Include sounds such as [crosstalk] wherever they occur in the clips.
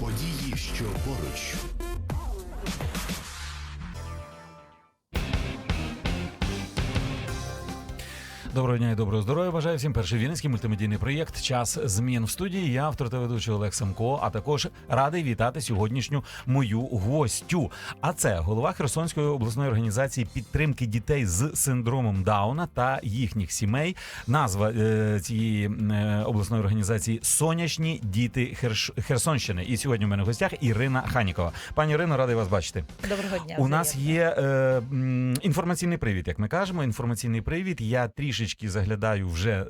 Події, що поруч. Доброго дня і доброго здоров'я. Бажаю всім перший вінницький мультимедійний проєкт Час змін в студії. Я автор та ведучий Олег Самко. А також радий вітати сьогоднішню мою гостю. А це голова Херсонської обласної організації підтримки дітей з синдромом Дауна та їхніх сімей. Назва е, цієї е, обласної організації Сонячні діти Херш... Херсонщини. І сьогодні у мене в гостях Ірина Ханікова. Пані Ірино, радий вас бачити. Доброго дня. У нас є е, м, інформаційний привід, як ми кажемо. Інформаційний привід. Я трішечки заглядаю вже е,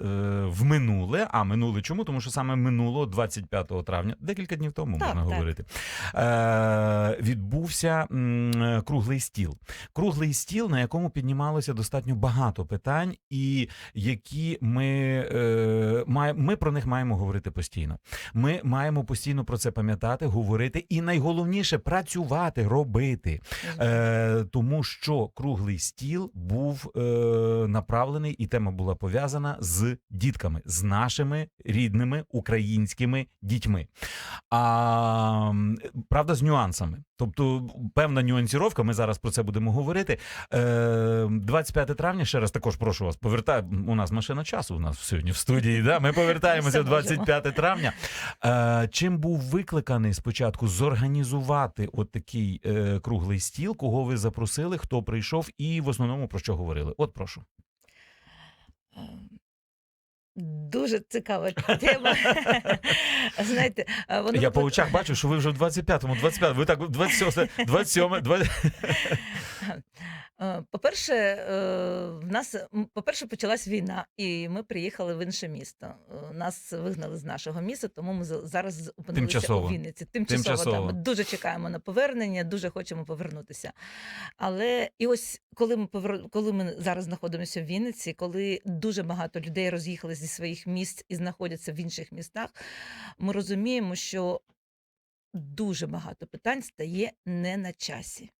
в минуле. А минуле чому? Тому що саме минулого, 25 травня, декілька днів тому Так, можна так. говорити. Е, відбувся м, круглий стіл. Круглий стіл, на якому піднімалося достатньо багато питань, і які ми, е, має, ми про них маємо говорити постійно. Ми маємо постійно про це пам'ятати, говорити, і найголовніше працювати, робити. Е, тому що круглий стіл був е, направлений, і тема була пов'язана з дітками, з нашими рідними українськими дітьми. А правда, з нюансами. Тобто, певна нюансіровка, ми зараз про це будемо говорити. Е, 25 травня, ще раз також прошу вас, повертай. У нас машина часу у нас сьогодні в студії. Да? Ми повертаємося 25 травня. Е, чим був викликаний спочатку зорганізувати от такий е, круглий стіл, кого ви запросили, хто прийшов, і в основному про що говорили? От прошу. Е, Дуже цікава тема. [laughs] Знаєте, е, воно Я по очах бачу, що ви вже в 25-му, 25-му, ви так 27, 27, 20... Е, По-перше, е, в нас по-перше, почалась війна, і ми приїхали в інше місто. Е, Нас вигнали з нашого міста, тому ми за- зараз опинилися Тимчасово. у Вінниці. Тимчасово, Тимчасово. Да, ми дуже чекаємо на повернення, дуже хочемо повернутися. Але і ось коли ми повер... коли ми зараз знаходимося в Вінниці, коли дуже багато людей роз'їхали зі своїх місць і знаходяться в інших містах, ми розуміємо, що дуже багато питань стає не на часі.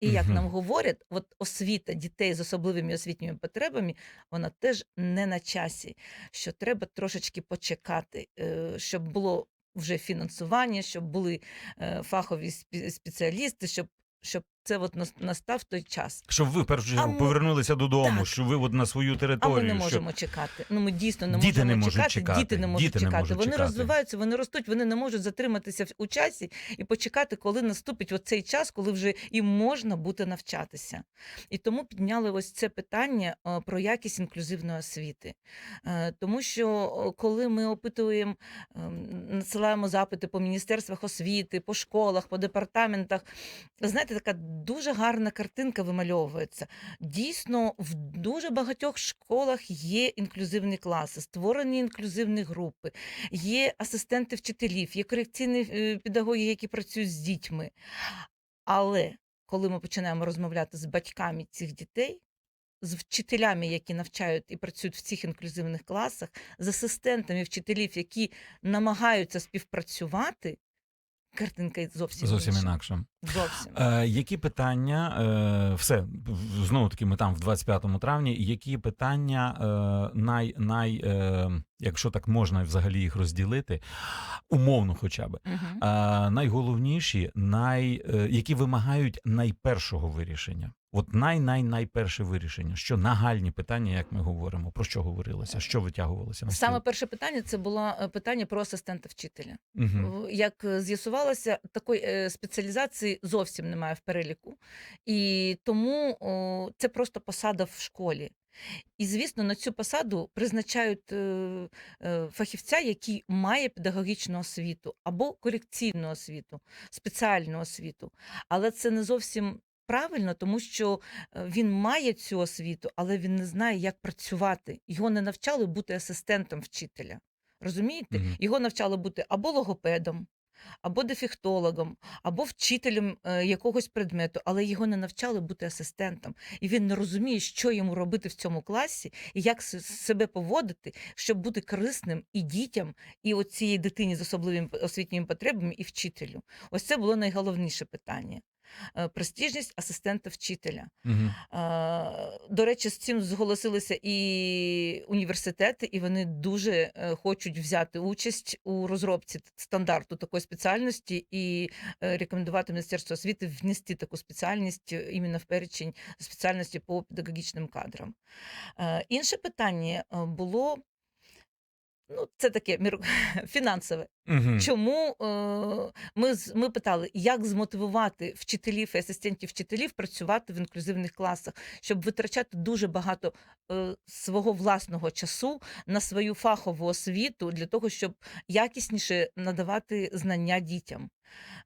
І як Мгм. нам говорять, от освіта дітей з особливими освітніми потребами, вона теж не на часі. Що треба трошечки почекати, е, щоб було вже фінансування, щоб були е, фахові спеціалісти, щоб, щоб це от настав той час. Щоб ви в першу чергу ми- повернулися додому, Так. щоб ви от на свою А територію. ми не можемо чекати. Ну ми дійсно не Діти можемо не можуть чекати. чекати, Діти не можуть діти не чекати. можуть вони чекати. розвиваються, вони ростуть, вони не можуть затриматися у часі і почекати, коли наступить оцей час, коли вже їм можна буде навчатися. І тому підняли ось це питання е, про якість інклюзивної освіти. Е, Тому що коли ми опитуємо, ем, надсилаємо запити по міністерствах освіти, по школах, по департаментах, знаєте, така дуже гарна картинка вимальовується. Дійсно, в дуже багатьох школах є інклюзивні класи, створені інклюзивні групи, є асистенти вчителів, є корекційні е, педагоги, які працюють з дітьми. Але коли ми починаємо розмовляти з батьками цих дітей, з вчителями, які навчають і працюють в цих інклюзивних класах, з асистентами вчителів, які намагаються співпрацювати, картинка зовсім, Зовсім інша. інакше. Зовсім. Е, які питання, е, все, знову таки, ми там в 25 травні, які питання е, най, най е, якщо так можна взагалі їх розділити, умовно хоча б, угу. е, найголовніші, най, е, які вимагають найпершого вирішення. От най-най-найперше вирішення, що нагальні питання, як ми говоримо, про що говорилося, що витягувалося на Саме перше питання це було е, питання про асистента вчителя. В- Як е, з'ясувалося, такої е, спеціалізації зовсім немає в переліку, і тому о, це просто посада в школі. І, звісно, на цю посаду призначають е, е, фахівця, який має педагогічну освіту або корекційну освіту, спеціальну освіту. Але це не зовсім правильно, тому що е, він має цю освіту, але він не знає, як працювати. Його не навчали бути асистентом вчителя. Розумієте? Мгм. Його навчали бути або логопедом, або дефектологом, або вчителем е, якогось предмету, але його не навчали бути асистентом. І він не розуміє, що йому робити в цьому класі, і як с- себе поводити, щоб бути корисним і дітям, і оцієї дитині з особливими освітніми потребами, і вчителю. Ось це було найголовніше питання. Е, престижність асистента вчителя. Е, До речі, з цим зголосилися і університети, і вони дуже е, хочуть взяти участь у розробці стандарту такої спеціальності і рекомендувати Міністерству освіти внести таку спеціальність іменно в перечень спеціальності по педагогічним кадрам. Інше питання було. Ну, це таке [laughs] фінансове. Мгм. Чому е, ми, ми питали, як змотивувати вчителів і асистентів вчителів працювати в інклюзивних класах, щоб витрачати дуже багато е, свого власного часу на свою фахову освіту для того, щоб якісніше надавати знання дітям.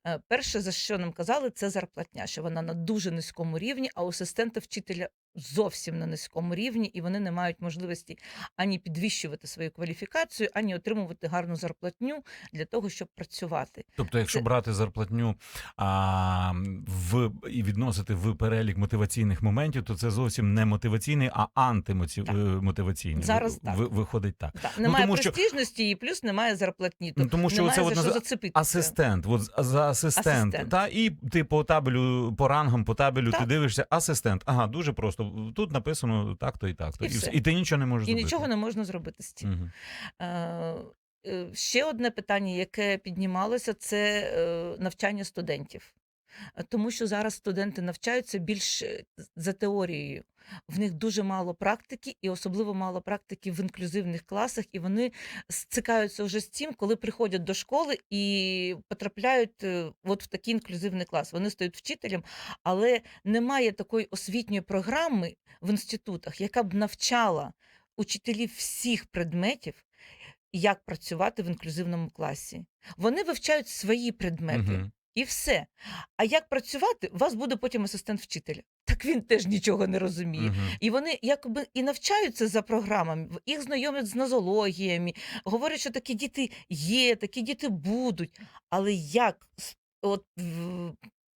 Е, перше, за що нам казали, це зарплатня, що вона на дуже низькому рівні, а у асистента вчителя зовсім на низькому рівні, і вони не мають можливості ані підвищувати свою кваліфікацію, ані отримувати гарну зарплатню для того, щоб працювати. Тобто, якщо Це- брати зарплатню а, в і відносити в перелік мотиваційних моментів, то це зовсім не мотиваційний, а антимотиваційний. Зараз так. виходить так. Так, немає тому що- і плюс немає зарплатні. Ну, тому що немає оце за що назва- зацепитися. Асистент, от за асистент, Асистент. Та, і ти по табелю, по рангам, по табелю ти дивишся, асистент. Ага, дуже просто. Тут написано так-то і так-то. І І, все. і ти нічого не можеш І зробити. нічого не можна зробити з цим. Мгм. Е, Ще одне питання, яке піднімалося, це е, навчання студентів. Е, Тому що зараз студенти навчаються більш за теорією. В них дуже мало практики, і особливо мало практики в інклюзивних класах, і вони стикаються вже з цим, коли приходять до школи і потрапляють от в такий інклюзивний клас. Вони стають вчителем, але немає такої освітньої програми в інститутах, яка б навчала учителів всіх предметів, як працювати в інклюзивному класі. Вони вивчають свої предмети. Мгм. І все. А як працювати, у вас буде потім асистент вчителя. Так він теж нічого не розуміє. Мгм. І вони якби і навчаються за програмами, їх знайомлять з нозологіями, говорять, що такі діти є, такі діти будуть. Але як от,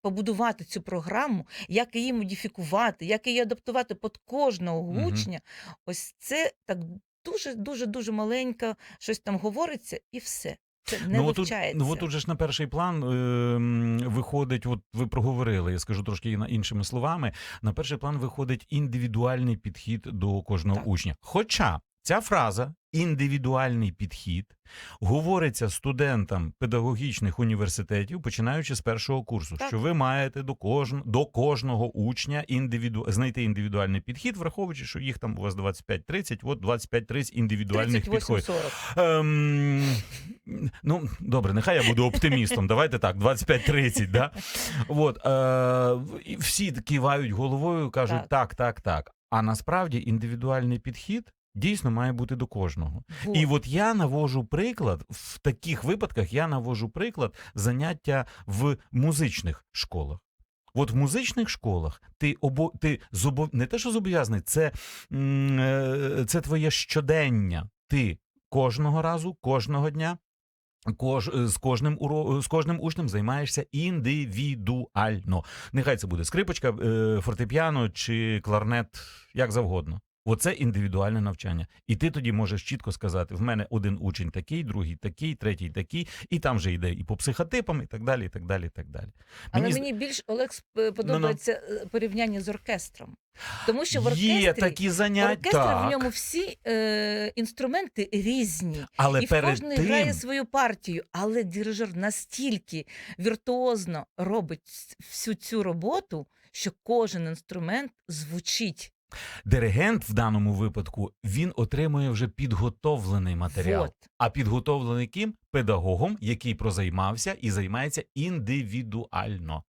побудувати цю програму, як її модифікувати, як її адаптувати під кожного Мгм. учня, ось це так дуже, дуже, дуже маленька, щось там говориться, і все. Це не ну, вивчається. ну, от уже ж на перший план е, виходить, от ви проговорили, я скажу трошки іншими словами. На перший план виходить індивідуальний підхід до кожного Так. учня. Хоча ця фраза індивідуальний підхід говориться студентам педагогічних університетів, починаючи з першого курсу, Так. що ви маєте до кожн, до кожного учня індивіду, знайти індивідуальний підхід, враховуючи, що їх там у вас 25-30, от 25-30 індивідуальних підходів. Ем, ну, добре, нехай я буду оптимістом. Давайте так, 25-30, да? От, е, всі кивають головою, кажуть так. Так. так, так, А насправді індивідуальний підхід дійсно має бути до кожного. Вот. І от я навожу приклад в таких випадках. Я навожу приклад заняття в музичних школах. От в музичних школах ти обо ти зобов... не те, що зобов'язаний, це, е, це твоє щодення. Ти кожного разу, кожного дня. Кож, з кожним уро, з кожним учнем займаєшся індивідуально. Нехай це буде скрипочка, е, фортепіано чи кларнет, як завгодно. Оце індивідуальне навчання. І ти тоді можеш чітко сказати: в мене один учень такий, другий такий, третій такий, і там вже йде і по психотипам, і так далі. і так далі, і так далі. Але мені більш Олег сп- подобається е, порівняння з оркестром. Тому що в оркестрі, Є такі заняття, оркестрі так, в ньому всі е, інструменти різні. але і перед кожен тим грає свою партію, але дирижер настільки віртуозно робить всю цю роботу, що кожен інструмент звучить. Диригент в даному випадку він отримує вже підготовлений матеріал. Вот. А підготовлений ким? Педагогом, який прозаймався і займається індивідуально.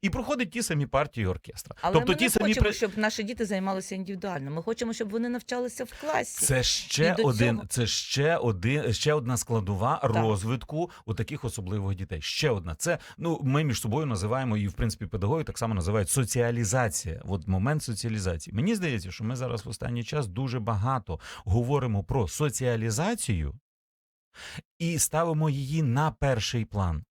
І проходить ті самі партії оркестра. Але тобто ми ті не самі хочемо, при- щоб наші діти займалися індивідуально. Ми хочемо, щоб вони навчалися в класі. Це ще І один, цього- це ще один, ще одна складова розвитку у таких особливих дітей. Ще одна. Це ну ми між собою називаємо і в принципі педагоги так само називають соціалізація. От момент соціалізації. Мені здається, що ми зараз в останній час дуже багато говоримо про соціалізацію і ставимо її на перший план.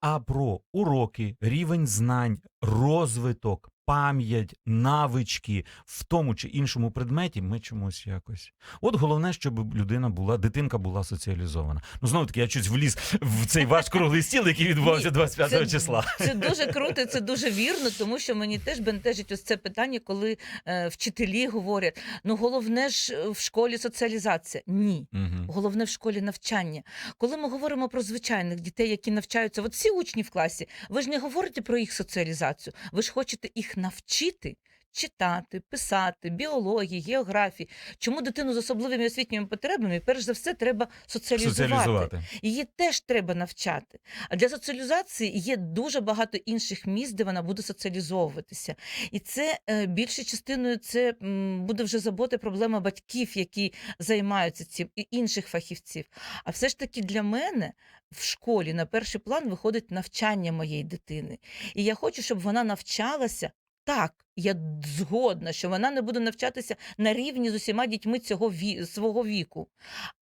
А про уроки, рівень знань, розвиток, пам'ять, навички в тому чи іншому предметі, ми чомусь якось. От головне, щоб людина була, дитинка була соціалізована. Ну знову таки, я щось вліз в цей ваш круглий стіл, який відбувався Ні, 25 це- числа. Це дуже круто, це дуже вірно, тому що мені теж бентежить ось це питання, коли е, вчителі говорять: ну головне ж е, в школі соціалізація. Ні. Мгм. Головне в школі навчання. Коли ми говоримо про звичайних дітей, які навчаються, от всі учні в класі, ви ж не говорите про їх соціалізацію. Ви ж хочете їх навчити читати, писати, біології, географії. Чому дитину з особливими освітніми потребами, перш за все, треба соціалізувати. Соціалізувати. Її теж треба навчати. А для соціалізації є дуже багато інших місць, де вона буде соціалізовуватися. І це е, більшою частиною це буде вже забота проблема батьків, які займаються цим, і інших фахівців. А все ж таки для мене в школі на перший план виходить навчання моєї дитини. І я хочу, щоб вона навчалася. Так, я згодна, що вона не буде навчатися на рівні з усіма дітьми цього ві... свого віку,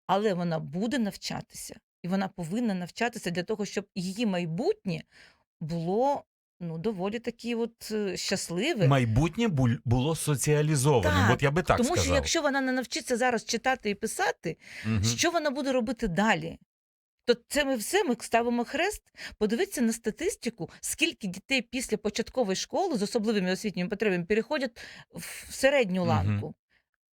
але вона буде навчатися, і вона повинна навчатися для того, щоб її майбутнє було ну доволі такі от е, щасливе. Майбутнє було соціалізованим. Так, От я би так Тому сказав. що якщо вона не навчиться зараз читати і писати, Мгм. що вона буде робити далі? То це ми все ми ставимо хрест. Подивіться на статистику, скільки дітей після початкової школи з особливими освітніми потребами переходять в середню ланку.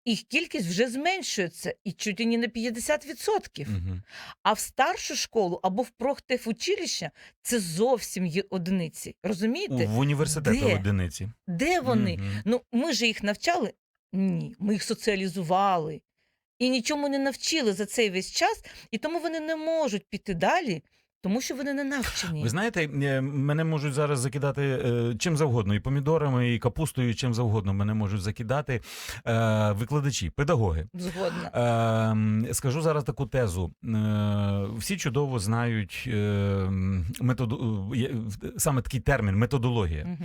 Їх кількість вже зменшується і чуть і не на 50%. Мгм. А в старшу школу або в профтехучилище це зовсім є одиниці. Розумієте? В університету одиниці. Де вони? Мгм. Ну, ми ж їх навчали? Ні, ми їх соціалізували. І нічому не навчили за цей весь час, і тому вони не можуть піти далі, тому що вони не навчені. Ви знаєте, е, мене можуть зараз закидати е, чим завгодно, і помідорами, і капустою, і чим завгодно мене можуть закидати е, викладачі, педагоги. Згодна. Скажу зараз таку тезу. Всі чудово знають методу, саме такий термін методологія.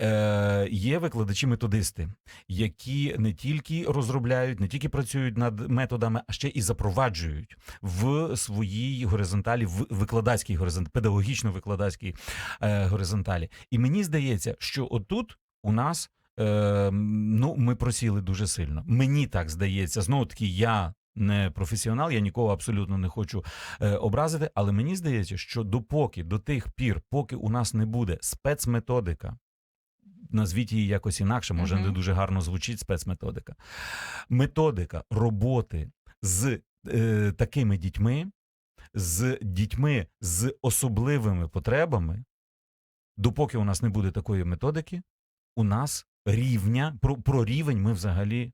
Е, Є викладачі-методисти, які не тільки розробляють, не тільки працюють над методами, а ще і запроваджують в своїй горизонталі, в викладацькій горизонталі, педагогічно-викладацькій е, горизонталі. І мені здається, що отут у нас. Е, ну, ми просіли дуже сильно. Мені так здається. Знову таки, я не професіонал, я нікого абсолютно не хочу е, образити, але мені здається, що допоки до тих пір, поки у нас не буде спецметодика, назвіть її якось інакше, може Мгм. не дуже гарно звучить спецметодика. Методика роботи з е, такими дітьми, з дітьми з особливими потребами, допоки у нас не буде такої методики, у нас рівня про, про рівень ми взагалі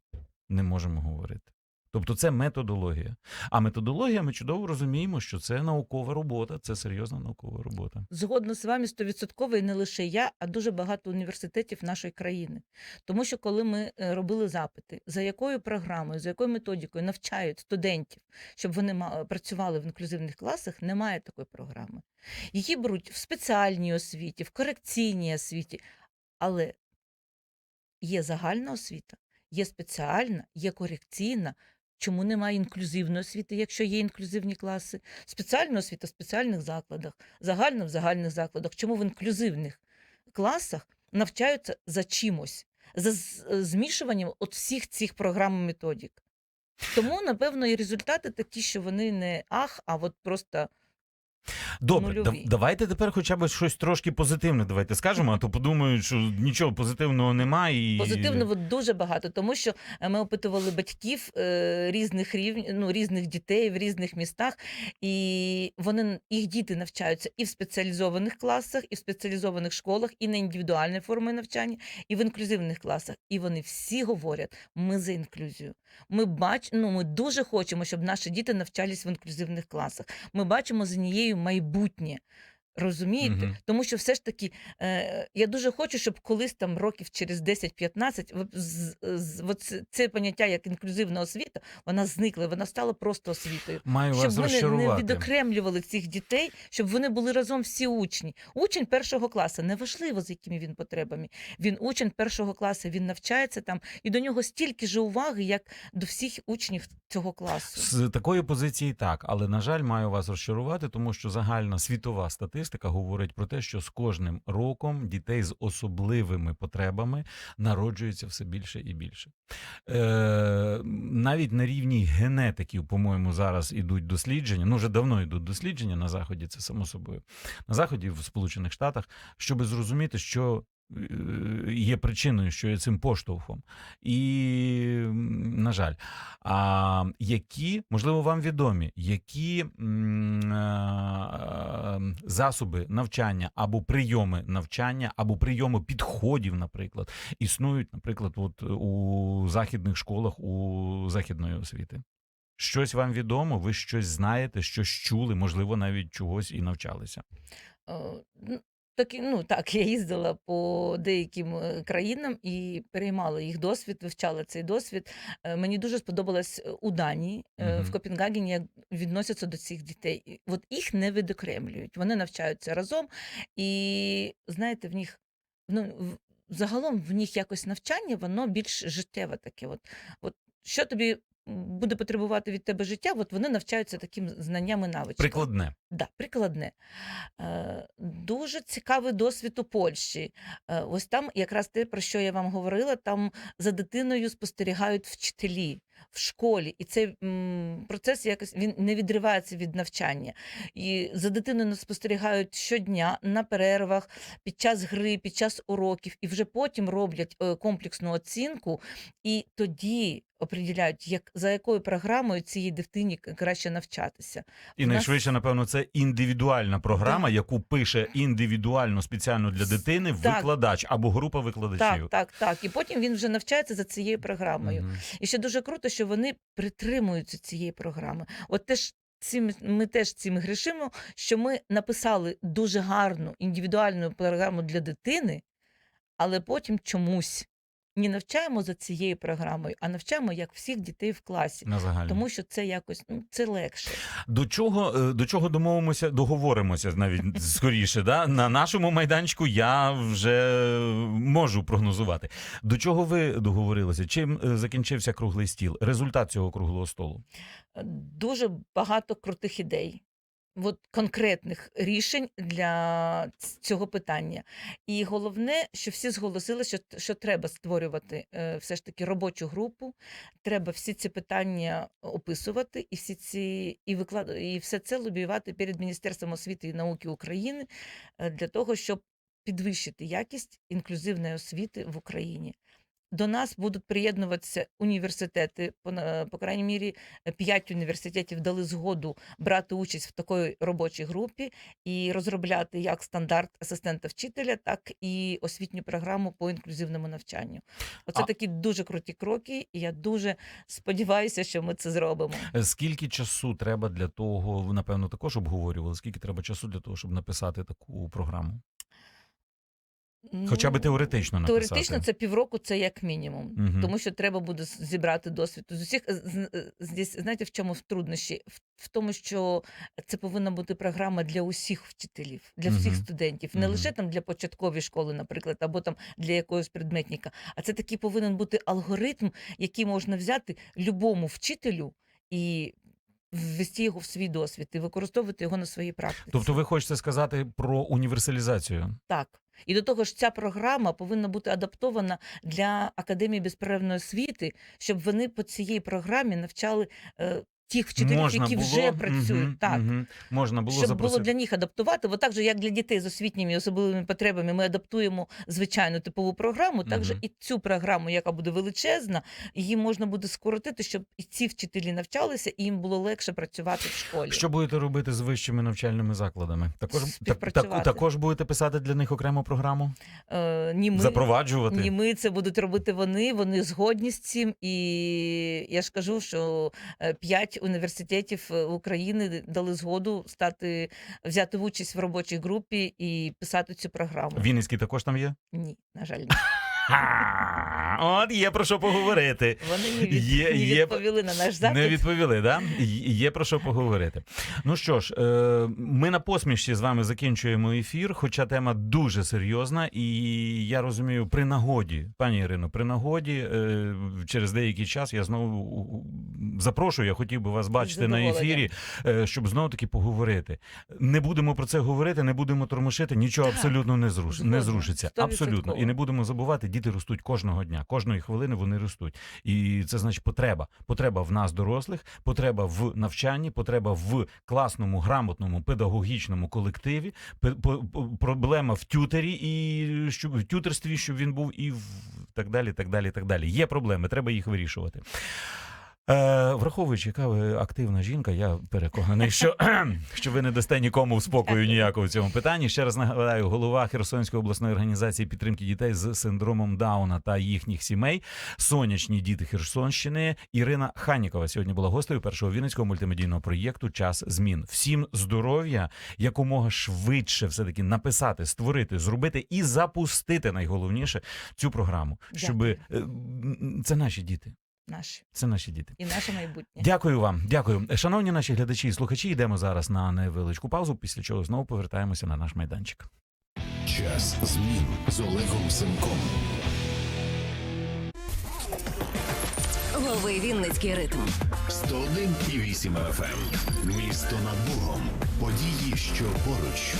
не можемо говорити. Тобто це методологія. А методологія, ми чудово розуміємо, що це наукова робота, це серйозна наукова робота. Згодно з вами стовідсотково і не лише я, а дуже багато університетів нашої країни. Тому що коли ми е, робили запити, за якою програмою, за якою методикою навчають студентів, щоб вони ма- працювали в інклюзивних класах, немає такої програми. Її беруть в спеціальній освіті, в корекційній освіті, але є загальна освіта, є спеціальна, є корекційна. Чому немає інклюзивної освіти, якщо є інклюзивні класи? Спеціальна освіта в спеціальних закладах, загальна в загальних закладах. Чому в інклюзивних класах навчаються за чимось, за змішуванням от всіх цих програм і методик? Тому, напевно, і результати такі, що вони не ах, а от просто Добре, Нульові. дав- давайте тепер хоча б щось трошки позитивне. Давайте скажемо, а то подумають, що нічого позитивного немає. І... Позитивного дуже багато, тому що е, ми опитували батьків е, різних рівнів, ну, різних дітей в різних містах, і вони їх діти навчаються і в спеціалізованих класах, і в спеціалізованих школах, і на індивідуальні форми навчання, і в інклюзивних класах. І вони всі говорять: ми за інклюзію. Ми бач, ну, ми дуже хочемо, щоб наші діти навчались в інклюзивних класах. Ми бачимо за нею майбутнє. Розумієте? Мгм. Тому що все ж таки е, я дуже хочу, щоб колись там років через 10-15 в- це поняття як інклюзивна освіта, вона зникла, вона стала просто освітою. Маю Щоб вас вони не відокремлювали цих дітей, щоб вони були разом всі учні. Учень першого класу, неважливо, з якими він потребами. Він учень першого класу, він навчається там, і до нього стільки ж уваги, як до всіх учнів цього класу. З такої позиції так, але на жаль, маю вас розчарувати, тому що загальна світова статистика статистика говорить про те, що з кожним роком дітей з особливими потребами народжується все більше і більше. Е, навіть на рівні генетиків, по-моєму, зараз ідуть дослідження. Ну вже давно йдуть дослідження на заході. Це само собою на заході в Сполучених Штатах, щоб зрозуміти, що. Е, Є причиною, що є цим поштовхом, і на жаль, а які можливо вам відомі, які е, засоби навчання або прийоми навчання, або прийоми підходів, наприклад, існують, наприклад, от у західних школах у західної освіти. Щось вам відомо, ви щось знаєте, щось чули, можливо, навіть чогось і навчалися. Е, ну, ну так, [laughs] я їздила по деяким е, країнам і переймала їх досвід, вивчала цей досвід. Е, Мені дуже сподобалось е, у Данії, е, в Мгм. Копенгагені, як відносяться до цих дітей. І От їх не відокремлюють, вони навчаються разом, і знаєте, в них ну, в- загалом в них якось навчання, воно більш життєве таке. От, от що тобі буде потребувати від тебе життя, от вони навчаються таким знанням і навичкам. Прикладне. Да, прикладне. Е, Дуже цікавий досвід у Польщі. Е, Ось там якраз те, про що я вам говорила, там за дитиною спостерігають вчителі в школі, і цей м, процес якось він не відривається від навчання. І за дитиною спостерігають щодня на перервах, під час гри, під час уроків, і вже потім роблять е, комплексну оцінку, і тоді определяють, як за якою програмою цій дитині краще навчатися. І В нас- найшвидше, напевно, це індивідуальна програма, Так. яку пише індивідуально спеціально для дитини Так. викладач або група викладачів. Так, так, так. І потім він вже навчається за цією програмою. Мгм. І ще дуже круто, що вони притримуються цієї програми. От теж цим ми теж цим грішимо, що ми написали дуже гарну індивідуальну програму для дитини, але потім чомусь не навчаємо за цією програмою, а навчаємо як всіх дітей в класі. На. Тому що це якось ну це легше. До чого е, до чого домовимося, договоримося навіть [laughs] скоріше. Да? На нашому майданчику я вже можу прогнозувати. До чого ви договорилися? Чим е, закінчився круглий стіл? Результат цього круглого столу? Дуже багато крутих ідей. От конкретних рішень для цього питання. І головне, що всі зголосили, що, що треба створювати е, все ж таки робочу групу, треба всі ці питання описувати і всі ці і виклад... і все це лобіювати перед Міністерством освіти і науки України е, для того, щоб підвищити якість інклюзивної освіти в Україні. До нас будуть приєднуватися університети, по, по крайній мірі, п'ять університетів дали згоду брати участь в такій робочій групі і розробляти як стандарт асистента вчителя, так і освітню програму по інклюзивному навчанню. Оце А- такі дуже круті кроки, і я дуже сподіваюся, що ми це зробимо. Е, Скільки часу треба для того, напевно також обговорювали, скільки треба часу для того, щоб написати таку програму? Хоча б Ну, теоретично написати. Теоретично це півроку, це як мінімум, Мгм. тому що треба буде зібрати досвід з усіх. З- Здесь, знаєте, в чому труднощі? В, в тому, що це повинна бути програма для усіх вчителів, для всіх Мгм. студентів, не Мгм. лише там для початкової школи, наприклад, або там для якогось предметника. А це такий повинен бути алгоритм, який можна взяти любому вчителю і ввести його в свій досвід і використовувати його на своїй практиці. Тобто, ви хочете сказати про універсалізацію? Так. І до того ж, ця програма повинна бути адаптована для Академії безперервної освіти, щоб вони по цієї програмі навчали е, тих вчителів, які вже працюють. мгм, так. мгм, можна було Щоб запросити. було для них адаптувати, бо так же, як для дітей з освітніми особливими потребами, ми адаптуємо звичайну типову програму, так же і цю програму, яка буде величезна, її можна буде скоротити, щоб і ці вчителі навчалися, і їм було легше працювати в школі. Що будете робити з вищими навчальними закладами? Також так, так, також будете писати для них окрему програму, Е, ні, ми, запроваджувати. Ні, ми це будуть робити вони, вони згодні з цим. І я ж кажу, що е, п'ять університетів е, України дали згоду стати взяти участь в робочій групі і писати цю програму. Вінницький також там є. Ні, на жаль, ні. От є про що поговорити. Вони не, від... Є- не є- відповіли на наш запит. Не відповіли, да? Є про що поговорити. Ну що ж, е, ми на посмішці з вами закінчуємо ефір, хоча тема дуже серйозна, і я розумію, при нагоді, пані Ірино, при нагоді, е, через деякий час я знову запрошую, я хотів би вас бачити на ефірі, е, щоб знову таки поговорити. Не будемо про це говорити, не будемо тормошити, нічого Так, абсолютно не, зруш... не зрушиться. Абсолютно. І не будемо забувати, діти ростуть кожного дня, кожної хвилини вони ростуть. І це значить потреба. Потреба в нас, дорослих, потреба в навчанні, потреба в класному, грамотному, педагогічному колективі, проблема в тютері і щоб в тютерстві, щоб він був, і в так далі, так далі, так далі. Є проблеми, треба їх вирішувати. Е, враховуючи, яка ви активна жінка, я переконаний, що, [clears throat] що ви не дасте нікому спокою ніякого в цьому питанні. Ще раз нагадаю, голова Херсонської обласної організації підтримки дітей з синдромом Дауна та їхніх сімей, сонячні діти Херсонщини. Ірина Ханікова сьогодні була гостею першого вінницького мультимедійного проєкту Час змін. Всім здоров'я, якомога швидше все таки написати, створити, зробити і запустити найголовніше цю програму, щоб це наші діти. Наші. Це наші діти. І наше майбутнє. Дякую вам, дякую. Шановні наші глядачі і слухачі, йдемо зараз на невеличку паузу, після чого знову повертаємося на наш майданчик. Час змін з Олегом Семком. Лови Вінницький ритм. 101,8 FM. Місто над Богом. Події, що поруч.